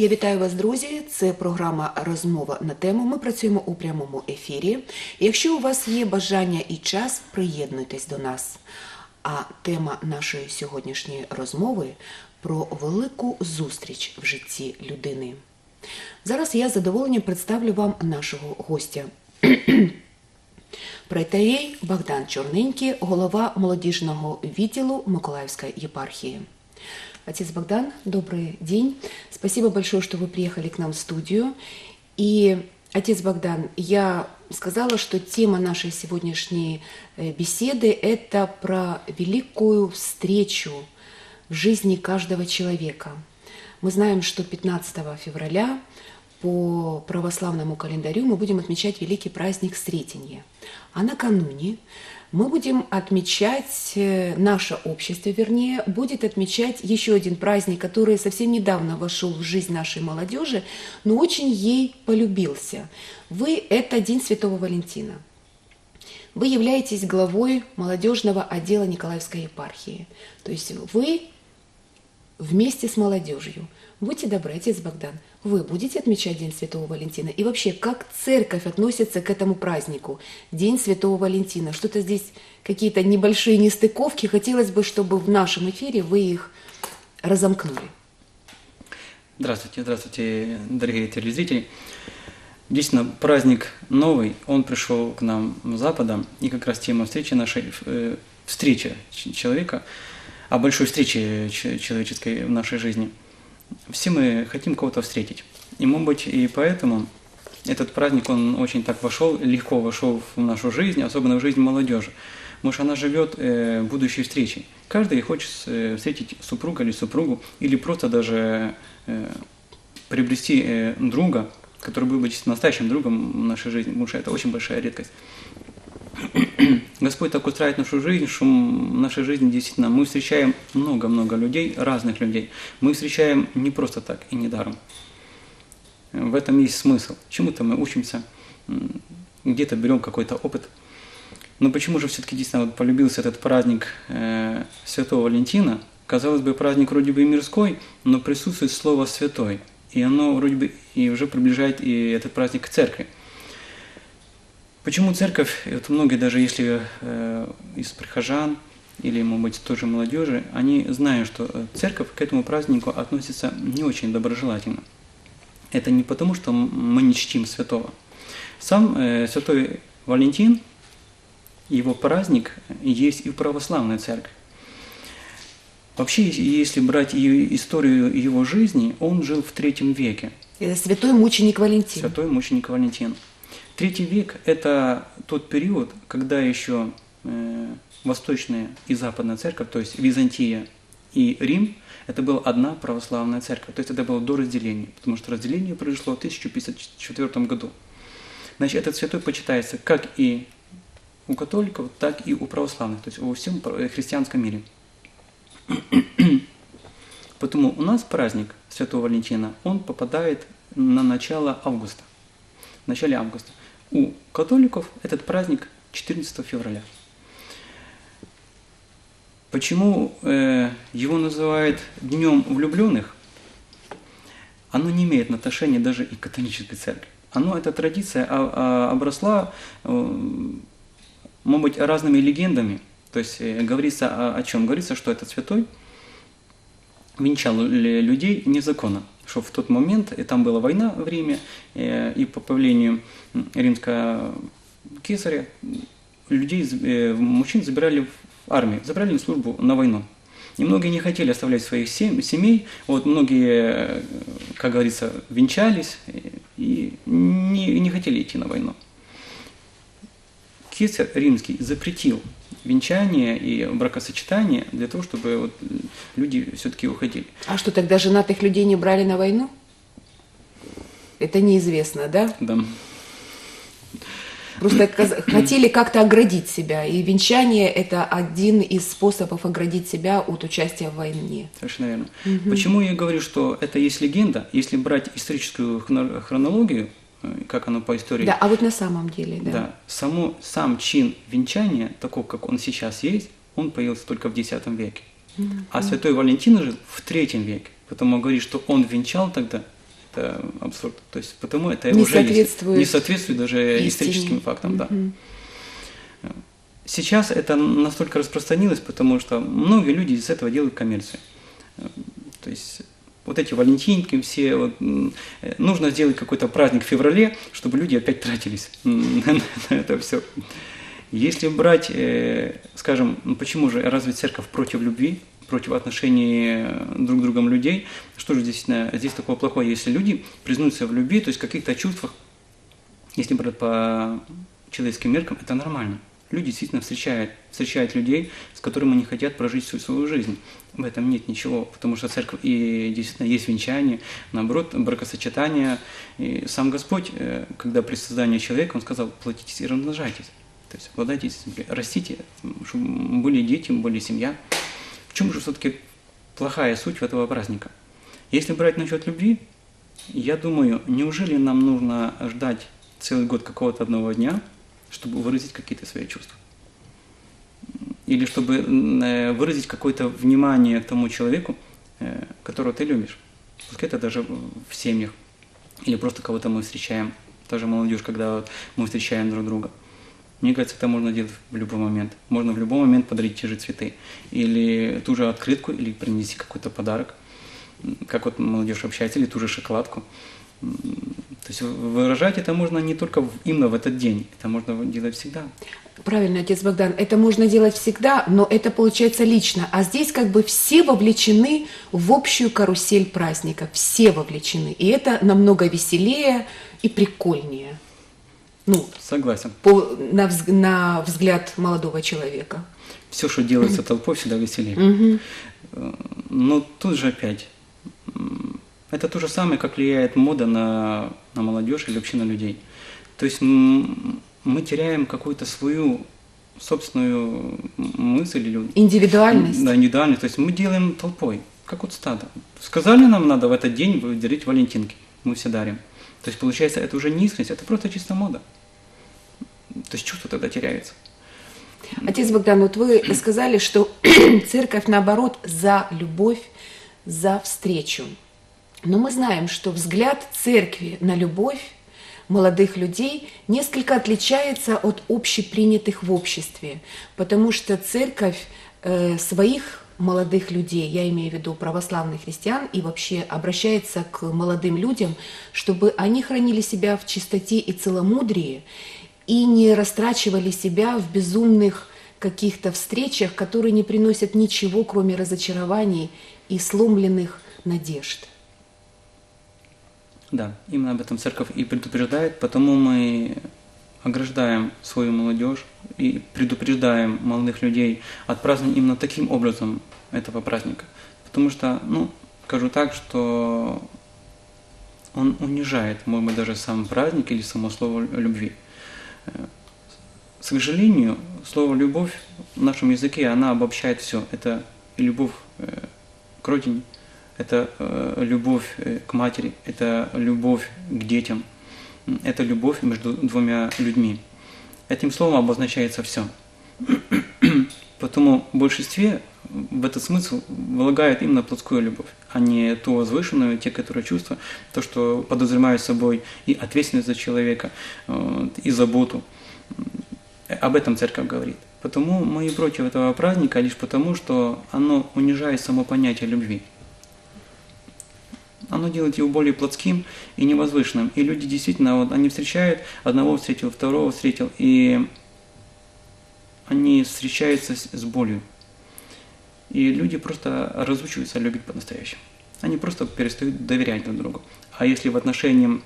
Я вітаю вас, друзі. Це програма Розмова на тему. Ми працюємо у прямому ефірі. Якщо у вас є бажання і час, приєднуйтесь до нас. А тема нашої сьогоднішньої розмови про велику зустріч в житті людини. Зараз я з задоволенням представлю вам нашого гостя. Пройтарей Богдан Чорненький, голова молодіжного відділу Миколаївської єпархії. Отец Богдан, добрый день. Спасибо большое, что вы приехали к нам в студию. И, отец Богдан, я сказала, что тема нашей сегодняшней э, беседы – это про великую встречу в жизни каждого человека. Мы знаем, что 15 февраля по православному календарю мы будем отмечать великий праздник Сретения. А накануне мы будем отмечать, э, наше общество, вернее, будет отмечать еще один праздник, который совсем недавно вошел в жизнь нашей молодежи, но очень ей полюбился. Вы – это День Святого Валентина. Вы являетесь главой молодежного отдела Николаевской епархии. То есть вы вместе с молодежью. Будьте добры, отец Богдан, вы будете отмечать День Святого Валентина? И вообще, как церковь относится к этому празднику, День Святого Валентина? Что-то здесь, какие-то небольшие нестыковки. Хотелось бы, чтобы в нашем эфире вы их разомкнули. Здравствуйте, здравствуйте, дорогие телезрители. Действительно, праздник новый, он пришел к нам с Запада, и как раз тема встречи нашей, э, встреча человека, о большой встрече человеческой в нашей жизни. Все мы хотим кого-то встретить. И, может быть, и поэтому этот праздник, он очень так вошел, легко вошел в нашу жизнь, особенно в жизнь молодежи. Потому что она живет э, будущей встречей. Каждый хочет э, встретить супруга или супругу, или просто даже э, приобрести э, друга, который был бы настоящим другом в нашей жизни, потому что это очень большая редкость. Господь так устраивает нашу жизнь, в нашей жизни действительно мы встречаем много-много людей, разных людей. Мы встречаем не просто так и не даром. В этом есть смысл. Чему-то мы учимся, где-то берем какой-то опыт. Но почему же все-таки действительно вот полюбился этот праздник э, Святого Валентина? Казалось бы, праздник вроде бы и мирской, но присутствует слово «святой». И оно вроде бы и уже приближает и этот праздник к церкви. Почему церковь, вот многие даже если э, из прихожан или, может быть, тоже молодежи, они знают, что э, церковь к этому празднику относится не очень доброжелательно. Это не потому, что мы не чтим святого. Сам э, святой Валентин, его праздник есть и в православной церкви. Вообще, если- брать историю его жизни, он жил в третьем веке. Это святой мученик Валентин. Святой мученик Валентин. Третий век – это тот период, когда еще э, Восточная и Западная церковь, то есть Византия и Рим, это была одна православная церковь. То есть это было до разделения, потому что разделение произошло в 1054 году. Значит, этот святой почитается как и у католиков, так и у православных, то есть во всем христианском мире. Потому у нас праздник Святого Валентина, он попадает на начало августа. В начале августа. У католиков этот праздник 14 февраля. Почему э, его называют Днем влюбленных? Оно не имеет отношения даже и к католической церкви. Оно, эта традиция а- а, обросла, э, может быть, разными легендами. То есть э, говорится о, о чем? Говорится, что этот святой венчал лю- людей незаконно. Что в тот момент, и там была война в Риме, э, и по повелению м, римского кесаря людей, э, мужчин забирали в армию, забрали на службу на войну. И многие не хотели оставлять своих сем- семей, вот многие, э, как говорится, венчались и не, не хотели идти на войну. Кесарь римский запретил венчание и бракосочетание для того, чтобы вот люди все-таки уходили. А что, тогда женатых людей не брали на войну? Это неизвестно, да? Да. Просто хотели как-то оградить себя, и венчание – это один из способов оградить себя от участия в войне. Совершенно верно. Почему я говорю, что это есть легенда? Если брать историческую хронологию, как оно по истории, Да, а вот на самом деле, да. да, само, сам чин венчания, такой, как он сейчас есть, он появился только в X веке. А святой Валентин же в третьем веке. Потому говорит, что он венчал тогда Это абсурд. То есть потому это Не уже соответствует не соответствует даже истине. историческим фактам, да. Мгм. Сейчас это настолько распространилось, потому что многие люди из этого делают коммерцию. Э, То есть вот эти валентинки, все, вот, э, нужно сделать какой-то праздник в феврале, чтобы люди опять тратились на это все. Если брать, э, скажем, ну почему же разве церковь против любви, против отношений э, друг с другом людей, что же здесь, здесь такого плохого, если люди признаются в любви, то есть в каких-то чувствах, если брать по человеческим меркам, это нормально. Люди действительно встречают, встречают людей, с которыми они хотят прожить всю свою жизнь. В этом нет ничего, потому что церковь и действительно есть венчание, наоборот, бракосочетание. И сам Господь, э, когда при создании человека, Он сказал, платитесь и размножайтесь. То есть обладайтесь, растите, чтобы были дети, были семья. В чем же все-таки плохая суть этого праздника? Если брать насчет любви, я думаю, неужели нам нужно ждать целый год какого-то одного дня, чтобы выразить какие-то свои чувства? Или чтобы э, выразить какое-то внимание к тому человеку, э, которого ты любишь. Пускай это даже в семьях. Или просто кого-то мы встречаем. Тоже молодежь, когда мы встречаем друг друга. Мне кажется, это можно делать в любой момент. Можно в любой момент подарить те же цветы. Или ту же открытку, или принести какой-то подарок. Как вот молодежь общается, или ту же шоколадку. То есть выражать это можно не только в- именно в этот день. Это можно делать всегда. Правильно, отец Богдан, это можно делать всегда, но это получается лично. А здесь как бы все вовлечены в общую карусель праздника, все вовлечены. И это намного веселее и прикольнее. Ну, Согласен. по, на, взг- на взгляд молодого человека. Все, что делается толпой, всегда веселее. Э, Но тут же опять, это то же самое, как влияет мода на, на молодежь или вообще на людей. То есть мы теряем какую-то свою собственную мысль или Индивидуальность. Да, индивидуальность. То есть мы делаем толпой, как вот стадо. Сказали нам надо в этот день дарить валентинки, мы все дарим. То есть получается, это уже не искренность, это просто чисто мода. То есть чувства тогда теряются. Отец Богдан, вот вы сказали, что церковь, наоборот, за любовь, за встречу. Но мы знаем, что взгляд церкви на любовь молодых людей несколько отличается от общепринятых в обществе, потому что церковь э, своих молодых людей, я имею в виду православных христиан, и вообще обращается к молодым людям, чтобы они хранили себя в чистоте и целомудрии, и не растрачивали себя в безумных каких-то встречах, которые не приносят ничего, кроме разочарований и сломленных надежд. Да, именно об этом церковь и предупреждает, потому мы ограждаем свою молодежь и предупреждаем молодых людей от празднования именно таким образом этого праздника. Потому что, ну, скажу так, что он унижает, может быть, даже сам праздник или само слово любви. Э, К сожалению, слово «любовь» в нашем языке, она обобщает все. Это и любовь э, к родине, это э, любовь э, к матери, это любовь к детям, это любовь между двумя людьми. Этим словом обозначается все. Потому большинстве в этот смысл влагают именно плотскую любовь, а не ту возвышенную, те, которые чувства, то, что подразумевает собой и ответственность за человека, э, и заботу. Об этом церковь говорит. Потому мы и против этого праздника лишь потому, что оно унижает само понятие любви. Оно делает его более плотским и невозвышенным. И люди действительно, вот они встречают, одного встретил, второго встретил, и они встречаются с, с болью. И люди просто разучиваются любить по-настоящему. Они просто перестают доверять друг другу. А если в отношении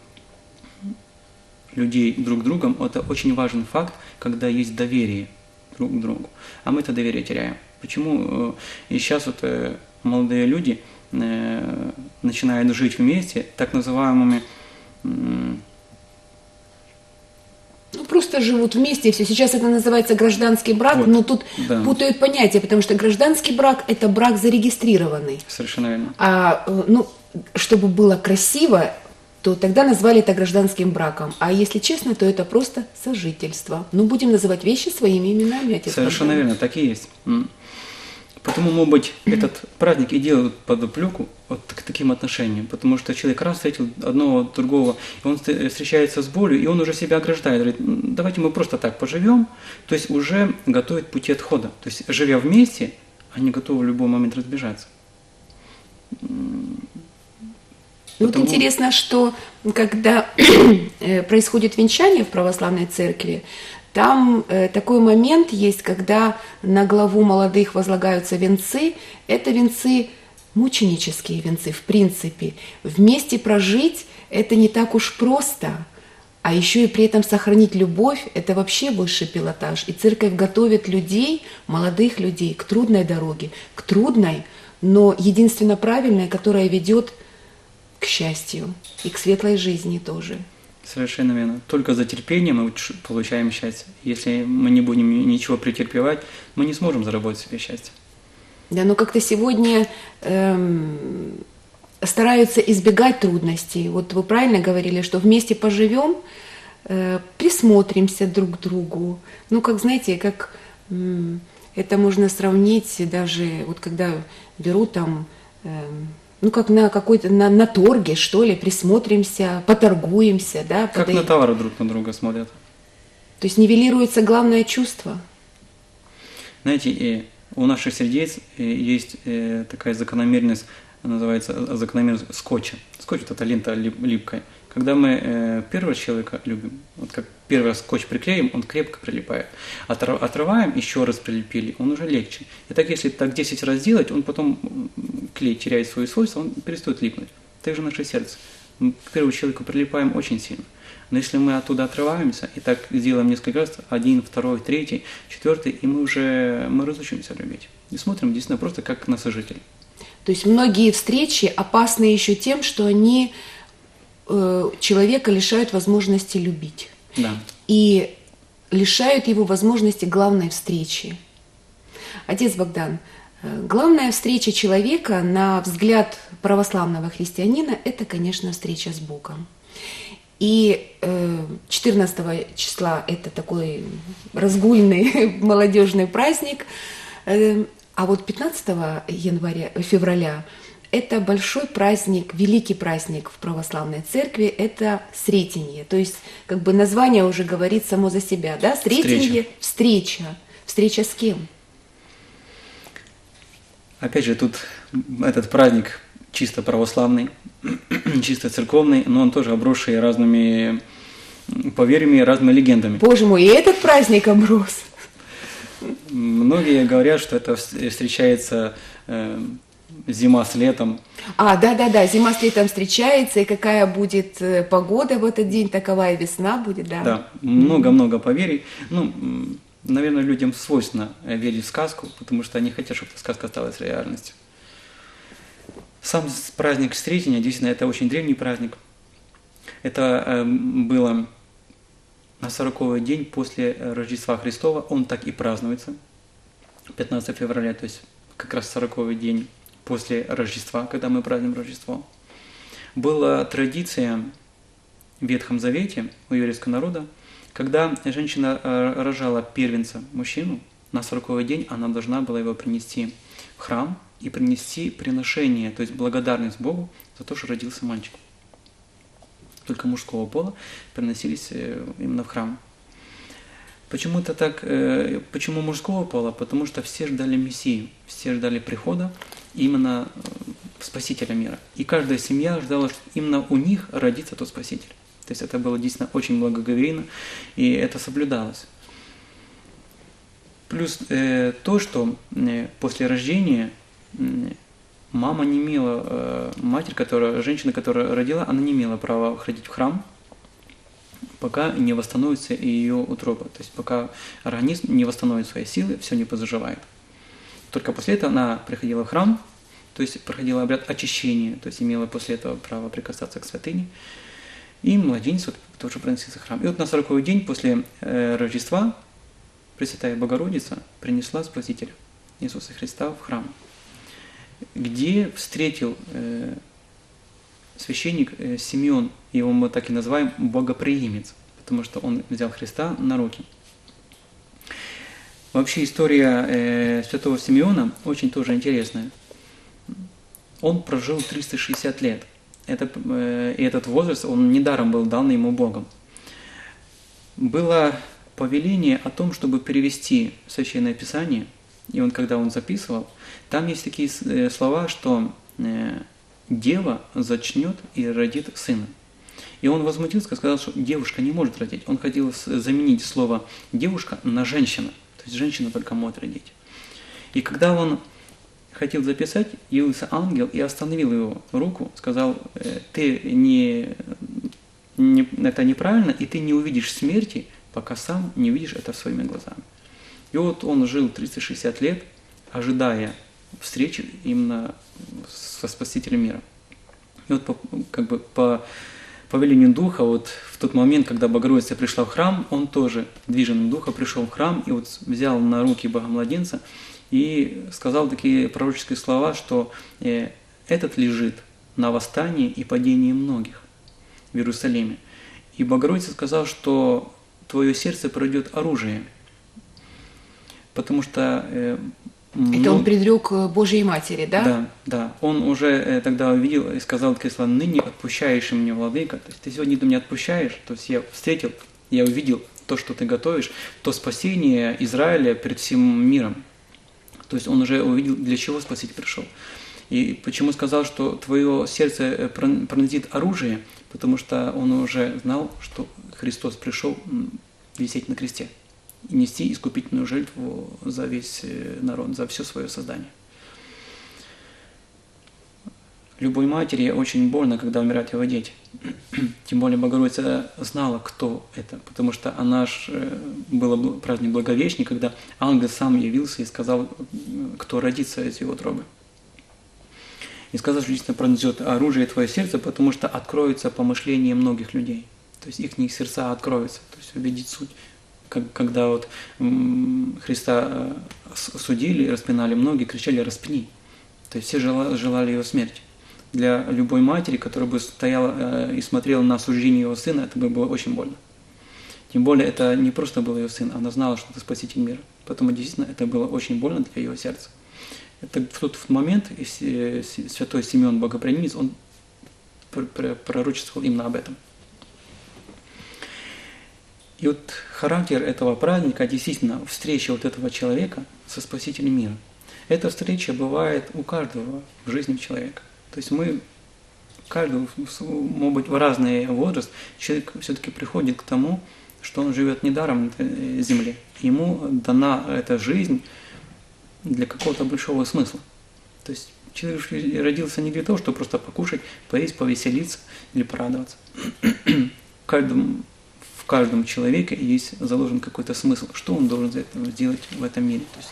людей друг к другу, это очень важный факт, когда есть доверие друг к другу. А мы это доверие теряем. Почему э, и сейчас вот э, молодые люди э, начинают жить вместе так называемыми Ну, просто живут вместе и все. Сейчас это называется гражданский брак, Вот, но тут да. путают понятия, потому что гражданский брак – это брак зарегистрированный. совершенно верно. А, э, ну, чтобы было красиво, то тогда назвали это гражданским браком. А если честно, то это просто сожительство. Ну, будем называть вещи своими именами, отец Совершенно Богдан. верно, так и есть. М. Потому, может быть, этот праздник и делают подоплеку вот к таким отношениям, потому что человек раз встретил одного, другого, и он вст- встречается с болью, и он уже себя ограждает, говорит, «М, давайте мы просто так поживем, то есть уже готовит пути отхода. То есть, живя вместе, они готовы в любой момент разбежаться. Ну, Потому- Вот интересно, что когда э, происходит венчание в православной церкви, там э, такой момент есть, когда на главу молодых возлагаются венцы. Это венцы мученические венцы, в принципе. Вместе прожить это не так уж просто. А еще и при этом сохранить любовь – это вообще высший пилотаж. И церковь готовит людей, молодых людей, к трудной дороге, к трудной, но единственно правильной, которая ведет к счастью и к светлой жизни тоже. Совершенно верно. Только за терпением мы получаем счастье. Если мы не будем ни- ничего претерпевать, мы не сможем заработать себе счастье. Да, но как-то сегодня эм, стараются избегать трудностей. Вот вы правильно говорили, что вместе поживем, э, присмотримся друг к другу. Ну, как знаете, как м, это можно сравнить даже вот когда берут там, эм, ну как на какой-то на, на торге что ли, присмотримся, поторгуемся, да, Как подой- на товары друг на друга смотрят. то есть нивелируется главное чувство. Знаете, у наших сердец э, есть э, такая закономерность, называется э, закономерность скотча. Скотч – это лента лип- липкая. Когда мы первого человека любим, вот как первый раз скотч приклеим, он крепко прилипает. Отр- Отрываем, еще раз прилепили, он уже легче. И так, если так 10 раз делать, он потом, клей теряет свои свойства, он перестает липнуть. Так же наше сердце. Мы к первому человеку прилипаем очень сильно. Но если мы оттуда отрываемся и так сделаем несколько раз, один, второй, третий, четвертый, и мы уже мы разучимся любить. И смотрим действительно просто как на сожителей. То есть многие встречи опасны еще тем, что они э, человека лишают возможности любить Да. и лишают его возможности главной встречи. Отец Богдан, э, главная встреча человека, на взгляд православного христианина, это, конечно, встреча с Богом. И э, 14 числа это такой разгульный молодежный праздник, Э, а вот 15 января, февраля это большой праздник, великий праздник в православной церкви, это Сретенье. То есть, как бы название уже говорит само за себя, да? Сретенье – встреча. Встреча с кем? Опять же, тут этот праздник чисто православный, чисто церковный, но он тоже обросший разными поверьями, разными легендами. Боже мой, и этот праздник оброс. Многие говорят, что это вс- встречается э, зима с летом. А, да-да-да, зима с летом встречается, и какая будет э, погода в этот день, такова и весна будет, да. Да, много-много поверий. Ну, наверное, людям свойственно э, верить в сказку, потому что они хотят, чтобы эта сказка осталась реальностью. Сам праздник Встретения, действительно, это очень древний праздник. Это э, было на 40 день после Рождества Христова. Он так и празднуется, 15 февраля, то есть как раз 40 день после Рождества, когда мы празднуем Рождество. Была традиция в Ветхом Завете у еврейского народа, когда женщина э, рожала первенца, мужчину, на 40 день она должна была его принести в храм и принести приношение, то есть благодарность Богу за то, что родился мальчик. Только мужского пола приносились э, именно в храм. Почему это так? э, Почему мужского пола? Потому что все ждали Мессию, все ждали прихода именно э, Спасителя мира. И каждая семья ждала, что именно у них родится тот Спаситель. То есть это было действительно очень благоговейно, и это соблюдалось. Плюс э, то, что э, после рождения м, мама не имела, э, матерь, которая, женщина, которая родила, она не имела права ходить в храм, пока не восстановится ее утроба. То есть пока организм не восстановит свои силы, все не позаживает. Только после этого она приходила в храм, то есть проходила обряд очищения, то есть имела после этого право прикасаться к святыне. И младенец вот тоже приносился в храм. И вот на 40 день после э, Рождества Пресвятая Богородица принесла Спасителя Иисуса Христа в храм, где встретил э, священник э, Симеон, его мы так и называем богоприимец, потому что он взял Христа на руки. Вообще история э, святого Симеона очень тоже интересная. Он прожил 360 лет. Это, э, и этот возраст, он недаром был дан ему Богом. Было повеление о том, чтобы перевести Священное Писание, и он, когда он записывал, там есть такие э, слова, что э, дева зачнет и родит сына. И он возмутился, сказал, что девушка не может родить. Он хотел заменить слово девушка на женщина. То есть женщина только может родить. И когда он хотел записать, явился ангел и остановил его руку, сказал, «Э, ты не, не, это неправильно, и ты не увидишь смерти, пока сам не увидишь это своими глазами. И вот он жил 360 лет, ожидая встречи именно со Спасителем мира. И вот по, как бы по по велению Духа, вот в тот момент, когда Богородица пришла в храм, он тоже, движенным Духа, пришел в храм и вот взял на руки Богомладенца и сказал такие пророческие слова, что э, этот лежит на восстании и падении многих в Иерусалиме. И Богородица сказал, что твое сердце пройдет оружие, потому что это он предрек э, Божьей Матери, да? Да, да. Он уже э, тогда увидел и сказал такие слова, ныне отпущаешь мне, Владыка. То есть ты сегодня ты меня отпущаешь, то есть я встретил, я увидел то, что ты готовишь, то спасение Израиля перед всем миром. То есть он уже увидел, для чего спаситель пришел. И почему сказал, что твое сердце э, пронзит оружие, потому что он уже знал, что Христос пришел висеть на кресте нести искупительную жертву за весь э, народ, за все свое создание. Любой матери очень больно, когда умирают его дети. Тем более Богородица знала, кто это, потому что она ж э, был праздник Благовещения, когда ангел сам явился и сказал, кто родится из его утробы. И сказал, что действительно пронзет оружие твое сердце, потому что откроется помышление многих людей. То есть их сердца откроются, то есть увидеть суть когда вот Христа э, судили, распинали, многие кричали «распни». То есть все желали его смерти. Для любой матери, которая бы стояла э, и смотрела на осуждение его сына, это бы было очень больно. Тем более это не просто был ее сын, она знала, что это спаситель мира. Поэтому действительно это было очень больно для ее сердца. Это в тот момент святой Симеон Богоприимец, он пророчествовал именно об этом. И вот характер этого праздника действительно встреча вот этого человека со Спасителем мира. Эта встреча бывает у каждого в жизни человека. То есть мы, каждый, может быть, в разный возраст, человек все-таки приходит к тому, что он живет недаром на земле. Ему дана эта жизнь для какого-то большого смысла. То есть человек родился не для того, чтобы просто покушать, поесть, повеселиться или порадоваться. Каждому в каждом человеке есть заложен какой-то смысл, что он должен сделать в этом мире. То есть,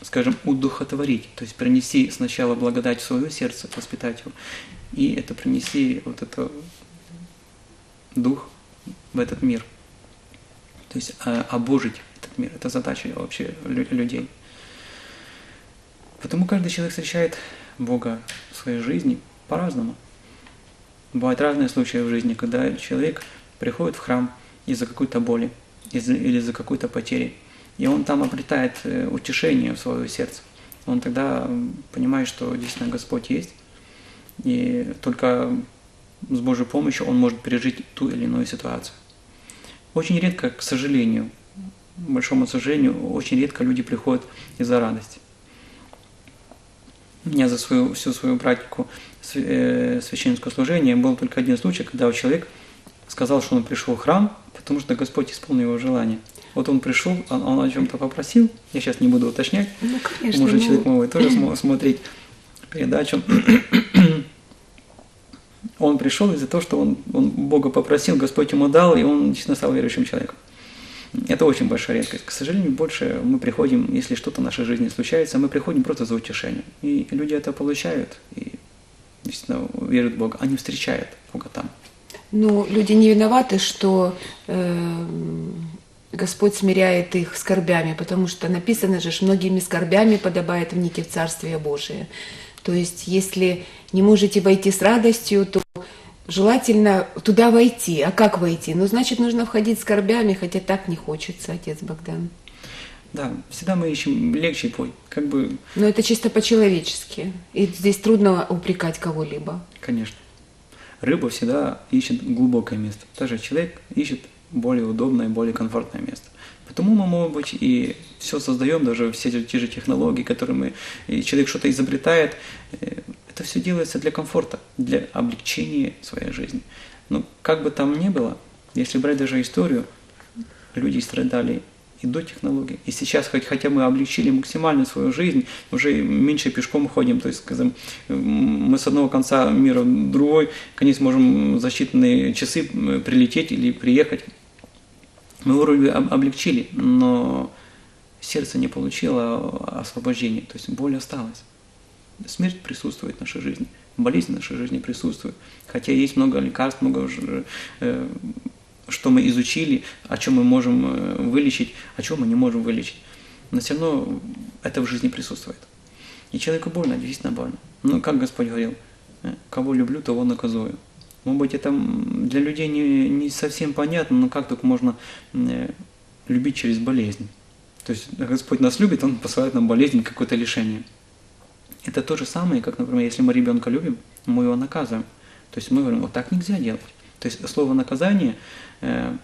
скажем, удухотворить, то есть принести сначала благодать в свое сердце, воспитать его, и это принести вот это дух в этот мир. То есть а, обожить этот мир. Это задача вообще людей. Потому каждый человек встречает Бога в своей жизни по-разному. Бывают разные случаи в жизни, когда человек приходит в храм из-за какой-то боли из или из-за какой-то потери, и он там обретает э, утешение в свое сердце. Он тогда понимает, что действительно Господь есть, и только с Божьей помощью он может пережить ту или иную ситуацию. Очень редко, к сожалению, большому сожалению, очень редко люди приходят из-за радости. У меня за свою, всю свою практику э, священнического служения был только один случай, когда у человека сказал, что он пришел в храм, потому что Господь исполнил его желание. Вот он пришел, он, он о чем-то попросил, я сейчас не буду уточнять, ну, конечно, может ну... человек может тоже смотреть передачу. он пришел из-за того, что он, он Бога попросил, Господь ему дал, и он действительно стал верующим человеком. Это очень большая редкость. К сожалению, больше мы приходим, если что-то в нашей жизни случается, мы приходим просто за утешением. И люди это получают, и действительно верят в Бога. Они встречают Бога там. Ну, люди не виноваты, что э, Господь смиряет их скорбями, потому что написано же, что многими скорбями подобает вники в Царствие Божие. То есть, если не можете войти с радостью, то желательно туда войти. А как войти? Ну, значит, нужно входить скорбями, хотя так не хочется, отец Богдан. Да, всегда мы ищем легче путь. Как бы, Но это чисто по-человечески. И здесь трудно упрекать кого-либо. конечно. Рыба всегда ищет глубокое место. Даже человек ищет более удобное, более комфортное место. Потому мы, может быть, и все создаем, даже все те же технологии, которые мы, и человек что-то изобретает, э, это все делается для комфорта, для облегчения своей жизни. Но как бы там ни было, если брать даже историю, люди страдали и до технологий. И сейчас хоть хотя мы облегчили максимально свою жизнь, уже меньше пешком ходим, то есть, скажем, мы с одного конца мира в другой конец можем за считанные часы прилететь или приехать. Мы вроде облегчили, но сердце не получило освобождения, то есть боль осталась. Смерть присутствует в нашей жизни, болезнь в нашей жизни присутствует. Хотя есть много лекарств, много э, что мы изучили, о чем мы можем э, вылечить, о чем мы не можем вылечить. Но все равно это в жизни присутствует. И человеку больно, действительно больно. Ну, как Господь говорил, э, кого люблю, того наказую. Может быть, это для людей не, не совсем понятно, но как только можно э, любить через болезнь. То есть Господь нас любит, Он посылает нам болезнь, какое-то лишение. Это то же самое, как, например, если мы ребенка любим, мы его наказываем. То есть мы говорим, вот так нельзя делать. То есть слово наказание, э,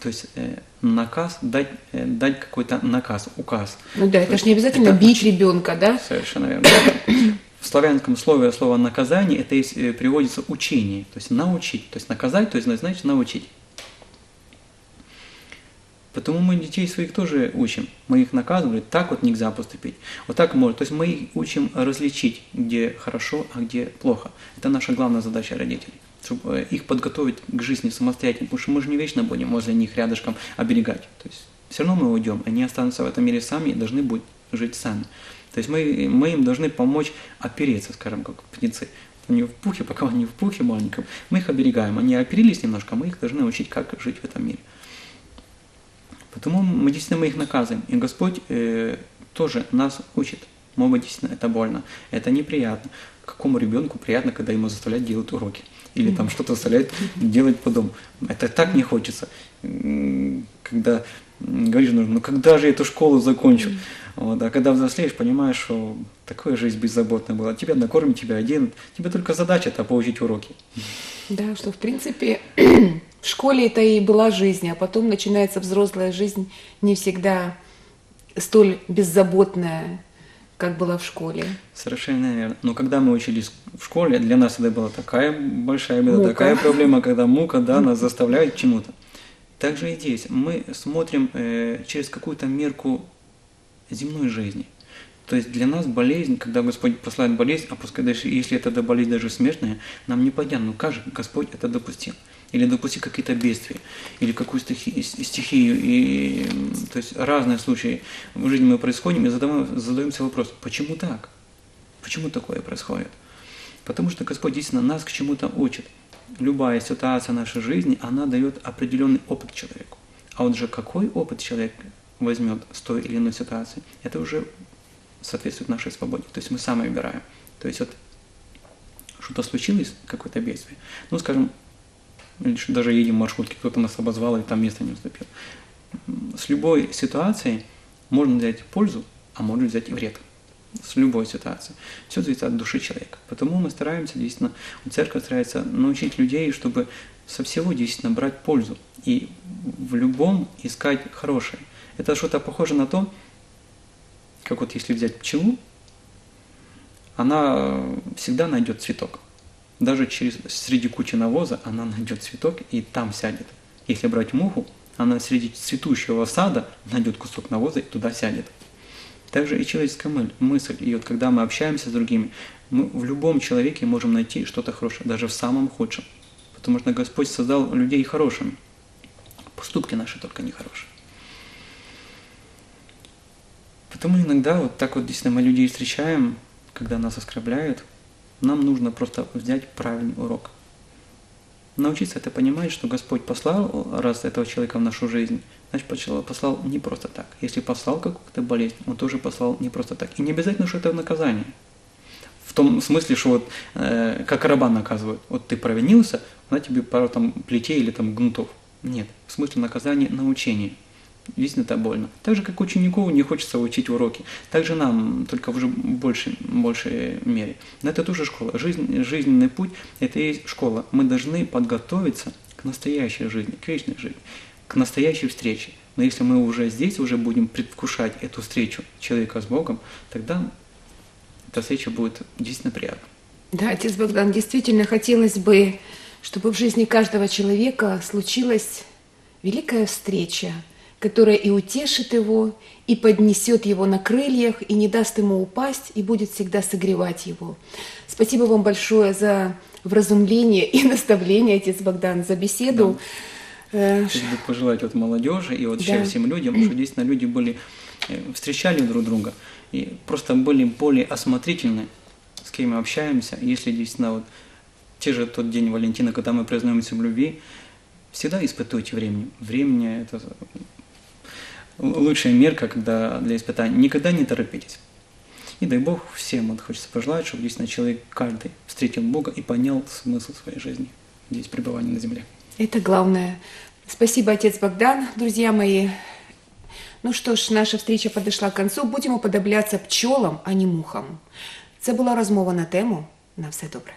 то есть э, наказ, дать, э, дать какой-то наказ, указ. Ну да, это же не обязательно Это- бить ребенка, да? Совершенно верно. В славянском слове слово наказание это есть, э, приводится учение, то есть научить, то есть наказать, то есть значит научить. Потому мы детей своих тоже учим. Мы их наказывали, так вот нельзя поступить. Вот так можно. То есть мы их учим различить, где хорошо, а где плохо. Это наша главная задача родителей. Чтобы э, их подготовить к жизни самостоятельно. Потому что мы же не вечно будем возле них рядышком оберегать. То есть все равно мы уйдем. Они останутся в этом мире сами и должны будут жить сами. То есть мы, мы им должны помочь опереться, скажем, как птенцы. Они в пухе, пока они в пухе маленьком, мы их оберегаем. Они оперились немножко, мы их должны учить, как жить в этом мире. Потому мы действительно мы их наказываем. И Господь э, тоже нас учит. Может быть, действительно, это больно, это неприятно. Какому ребенку приятно, когда ему заставляют делать уроки? Или там что-то заставляют делать по дому? Это так не хочется. Когда говоришь, ну ну когда же я эту школу закончу? Вот, а когда взрослеешь, понимаешь, что такая жизнь беззаботная была. Тебя накормят, тебя оденут. Тебе только задача это получить уроки. Да, что в принципе в школе это и была жизнь, а потом начинается взрослая жизнь не всегда столь беззаботная, как была в школе. Совершенно верно. Но когда мы учились в школе, для нас это была такая большая беда, Мука. такая проблема, когда мука, да, нас заставляет чему-то. Также и здесь. Мы смотрим э, через какую-то мерку земной жизни. То есть для нас болезнь, когда Господь посылает болезнь, а пускай даже, если это болезнь даже смертная, нам непонятно, как же Господь это допустил? Или допустил какие-то бедствия, или какую стихи- стихию, и, то есть разные случаи в жизни мы происходим и задаем, задаемся вопрос, почему так? Почему такое происходит? Потому что Господь действительно нас к чему-то учит. Любая ситуация нашей жизни, она дает определенный опыт человеку. А вот же какой опыт человек возьмет с той или иной ситуации, это уже соответствует нашей свободе. То есть мы сами выбираем. То есть вот что-то случилось, какое-то бедствие. Ну, скажем, или даже едем в маршрутке, кто-то нас обозвал и там место не уступил. С любой ситуацией можно взять пользу, а можно взять и вред. С любой ситуацией. Все зависит от души человека. Потому мы стараемся действительно, церковь старается научить людей, чтобы со всего действительно брать пользу и в любом искать хорошее. Это что-то похоже на то, как вот если взять пчелу, она всегда найдет цветок. Даже через, среди кучи навоза она найдет цветок и там сядет. Если брать муху, она среди цветущего сада найдет кусок навоза и туда сядет. Также и человеческая мы- мысль. И вот когда мы общаемся с другими, мы в любом человеке можем найти что-то хорошее, даже в самом худшем. Потому что Господь создал людей хорошими. Поступки наши только нехорошие. Потому иногда вот так вот действительно мы людей встречаем, когда нас оскорбляют, нам нужно просто взять правильный урок. Научиться это понимать, что Господь послал раз этого человека в нашу жизнь, значит послал- не просто так. Если послал какую-то болезнь, он тоже послал не просто так. И не обязательно, что это наказание. В том смысле, что вот э, как раба наказывают. Вот ты провинился, на тебе пару там плетей или там гнутов. Нет, в смысле наказания научения. Действительно, это больно. Так же, как ученику не хочется учить уроки. Так же нам, только в уже больше, большей мере. Но это тоже школа. Жизнь, жизненный путь – это и есть школа. Мы должны подготовиться к настоящей жизни, к вечной жизни, к настоящей встрече. Но если мы уже здесь, уже будем предвкушать эту встречу человека с Богом, тогда эта встреча будет действительно приятна. Да, отец Богдан, действительно хотелось бы, чтобы в жизни каждого человека случилась великая встреча, которая и утешит его, и поднесет его на крыльях, и не даст ему упасть, и будет всегда согревать его. Спасибо вам большое за вразумление и наставление, отец Богдан, за беседу. Э, Хотел бы пожелать вот молодежи и вот вообще Да. всем людям, что действительно люди были, э, встречали друг друга и просто были более осмотрительны, с кем мы общаемся. Если действительно вот те же тот день Валентина, когда мы признаемся в любви, всегда испытуйте времени. Времени – это лучшая мерка, когда для испытаний. Никогда не торопитесь. И дай Бог всем вот хочется пожелать, чтобы действительно человек каждый встретил Бога и понял смысл своей жизни, здесь пребывания на земле. Это главное. Спасибо, отец Богдан, друзья мои. Ну що ж, наша встреча подошла к концу. Будемо подобляться пчолам, а не мухам. Це була розмова на тему. На все добре.